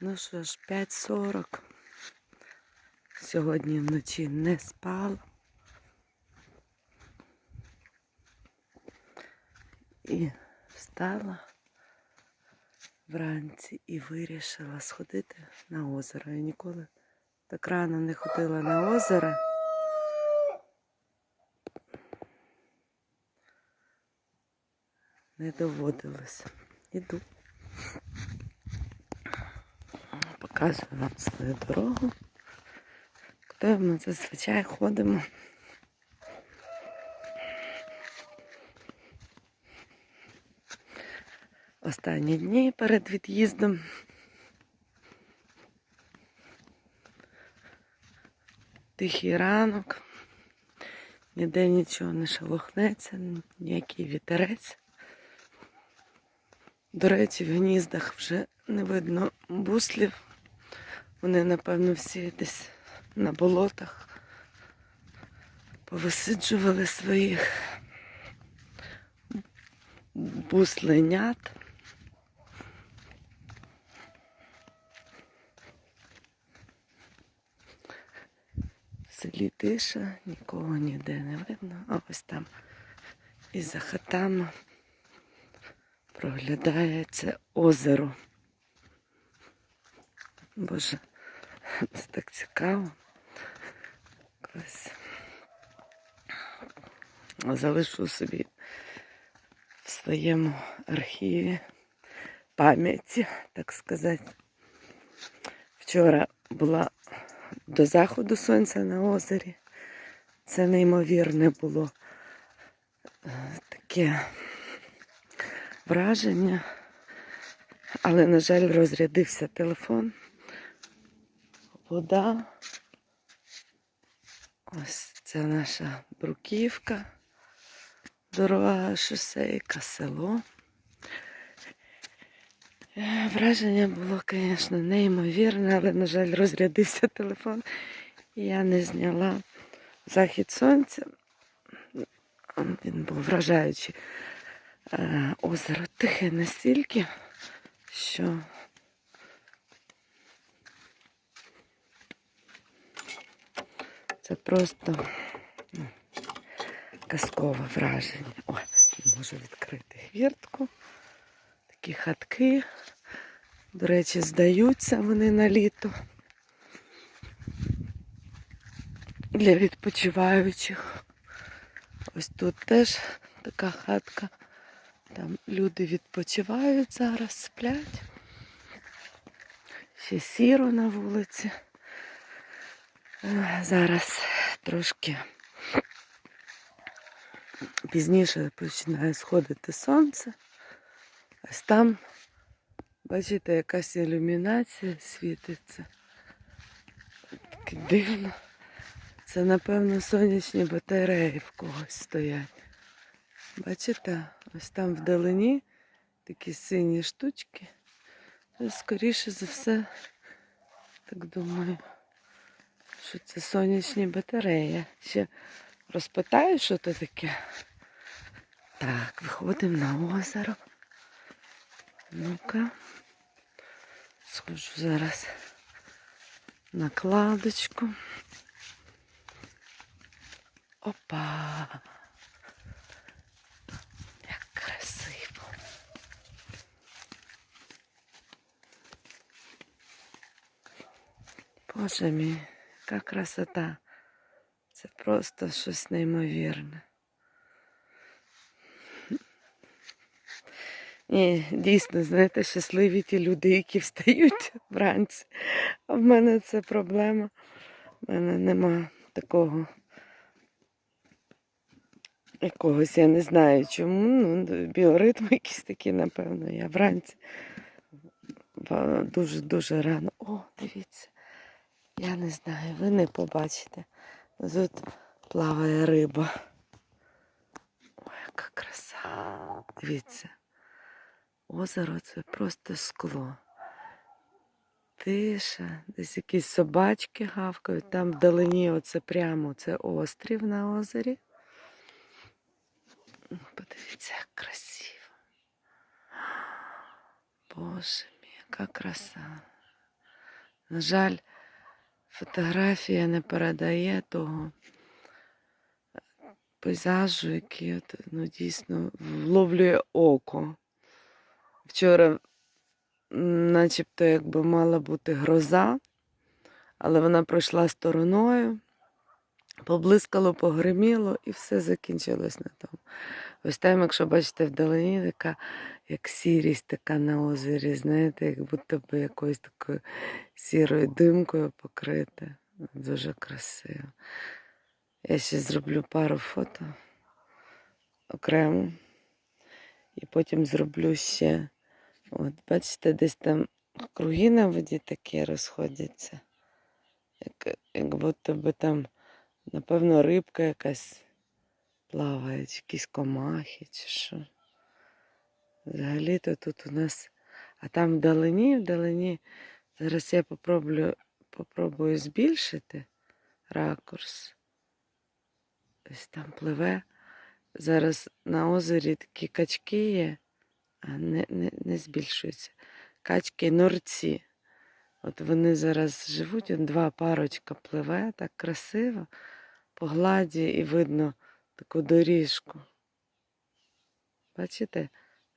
Ну що ж, 5.40. Сьогодні вночі не спала. І встала вранці і вирішила сходити на озеро. Я ніколи так рано не ходила на озеро. Не доводилося. Іду. Показую вам свою дорогу. Куди ми зазвичай ходимо. Останні дні перед від'їздом. Тихий ранок. Ніде нічого не шелохнеться, ніякий вітерець. До речі, в гніздах вже не видно буслів. Вони, напевно, всі десь на болотах повисиджували своїх бусленят. В селі тиша, нікого ніде не видно, а ось там і за хатами проглядається озеро. Боже, це так цікаво. Колись залишу собі в своєму архіві пам'яті, так сказати. Вчора була до заходу сонця на озері. Це неймовірне було е, таке враження. Але, на жаль, розрядився телефон. Вода. Ось це наша бруківка, дорога шосейка, село. Е, Враження було, звісно, неймовірне, але, на жаль, розрядився телефон. І я не зняла захід сонця. Він був вражаючий. Е, Озеро тихе настільки, що це просто ну, казкове враження. Ой, можу відкрити хвіртку. Такі хатки. До речі, здаються вони на літо. Для відпочиваючих. Ось тут теж така хатка. Там люди відпочивають зараз, сплять. Ще сіро на вулиці. Зараз трошки пізніше починає сходити сонце. Ось там, бачите, якась ілюмінація світиться. Так дивно. Це, напевно, сонячні батареї в когось стоять. Бачите, ось там вдалині такі сині штучки. Скоріше за все, так думаю, що це сонячні батареї. Ще розпитаю, що це таке. Так, виходимо на озеро. Ну-ка. Схожу зараз на кладочку. Опа! Як красиво. Боже мій, яка красота. Це просто щось неймовірне. Ні, дійсно, знаєте, щасливі ті люди, які встають вранці. А в мене це проблема. В мене нема такого якогось, я не знаю чому. Ну, біоритм якийсь такий, напевно, я вранці дуже-дуже рано. О, дивіться. Я не знаю, ви не побачите. Тут плаває риба. Ой, яка краса. Дивіться. Озеро це просто скло. Тиша, десь якісь собачки гавкають. Там вдалині оце прямо це острів на озері. Подивіться, як красиво. Боже мій, яка краса. На жаль, фотографія не передає того пейзажу, який от, ну, дійсно вловлює око. Вчора, начебто, якби мала бути гроза, але вона пройшла стороною, поблискало, погриміло, і все закінчилось на тому. Ось там, якщо бачите, вдалині така, як сірість така на озері, знаєте, як будто би якоюсь такою сірою димкою покрите. Дуже красиво. Я ще зроблю пару фото окремо. І потім зроблю ще. От, бачите, десь там круги на воді такі розходяться. Як, як будто би там, напевно, рибка якась плаває, чи якісь комахи, чи що. Взагалі-то тут у нас. А там вдалині, вдалині. Зараз я попробую, попробую збільшити ракурс. Ось там пливе. Зараз на озері такі качки є, а не, не, не збільшуються. Качки норці. От вони зараз живуть, два парочка пливе, так красиво, по гладі і видно таку доріжку. Бачите,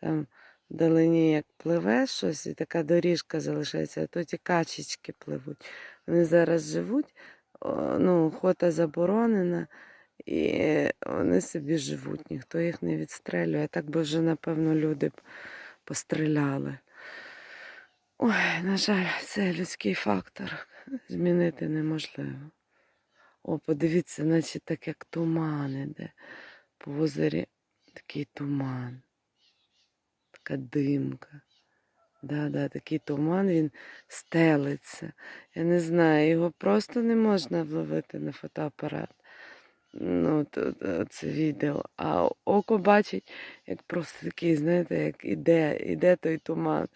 там вдалині як пливе щось, і така доріжка залишається, а то ті качечки пливуть. Вони зараз живуть, ну, охота заборонена, і вони собі живуть, ніхто їх не відстрелює. Так би вже, напевно, люди б постріляли. Ой, на жаль, це людський фактор. Змінити неможливо. О, подивіться, наче так як туман іде. По озері такий туман, така димка. Да, да, такий туман, він стелиться. Я не знаю, його просто не можна вловити на фотоапарат. Ну, то, це відео. А око бачить, як просто такий, знаєте, як іде, іде той туман.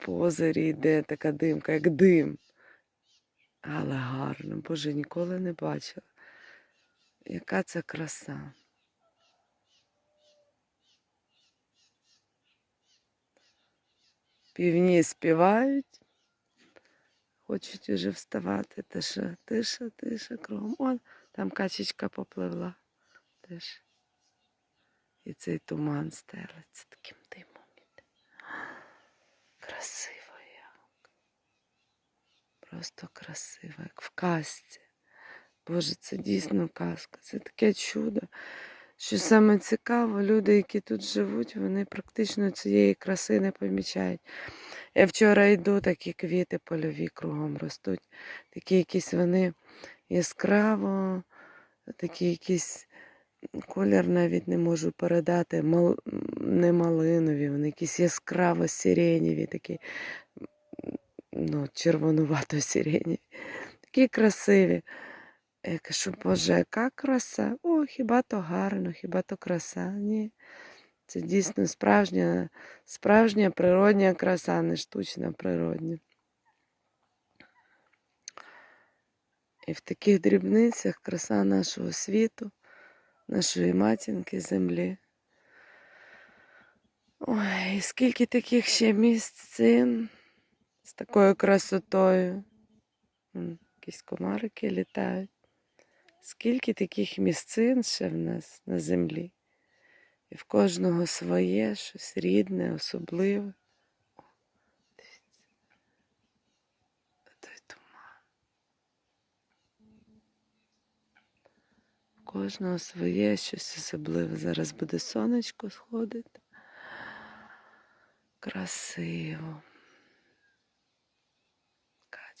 По озері йде така димка, як дим. Але гарно, Боже, ніколи не бачила. Яка це краса. Півні співають, хочуть уже вставати. Тиша, тиша, тиша, кругом. Он там качечка попливла теж. І цей туман стелиться таким димом. Красиво. Просто красиво, як в казці. Боже, це дійсно казка. Це таке чудо. Що саме цікаво, люди, які тут живуть, вони практично цієї краси не помічають. Я вчора йду, такі квіти польові кругом ростуть. Такі якісь вони яскраво, такі якісь колір навіть не можу передати, мал, не малинові, вони якісь яскраво сиренєві, такі ну, червонувато сиренєві. Такі красиві. Я кажу, Боже, яка краса? О, хіба то гарно, хіба то краса? Ні. Це дійсно справжня, справжня природня краса, не штучна природня. І в таких дрібницях краса нашого світу, нашої матінки землі. Ой, і скільки таких ще місцин з такою красотою. Якісь комарики літають. Скільки таких місцин ще в нас на землі. І в кожного своє, щось рідне, особливе. О, дивіться. Той туман. У кожного своє щось особливе. Зараз буде сонечко сходити. Красиво.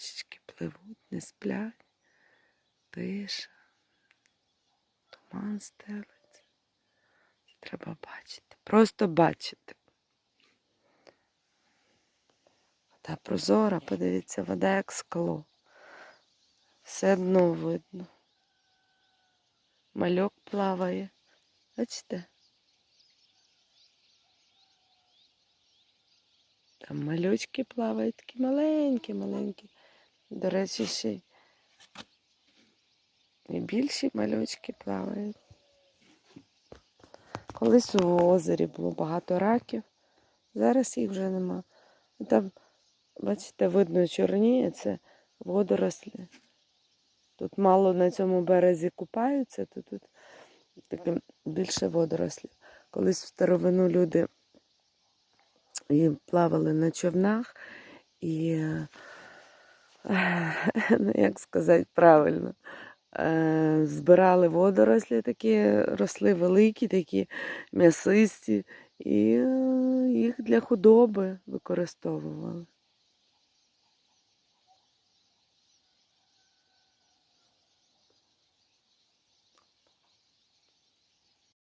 Качечки пливуть, не сплять. Тиша. Туман стелиться. Треба бачити. Просто бачити. Вода прозора, подивіться, вода як скло. Все дно видно. Мальок плаває. Бачите? Там малючки плавають, такі маленькі, маленькі. До речі, ще й і більші малючки плавають. Колись у озері було багато раків, зараз їх вже нема. Там бачите, видно, чорніє це водорослі. Тут мало на цьому березі купаються, то тут таке більше водорослів. Колись в старовину люди і плавали на човнах і, ну, як сказати правильно, е, збирали водорослі, такі росли великі, такі м'ясисті, і е, їх для худоби використовували.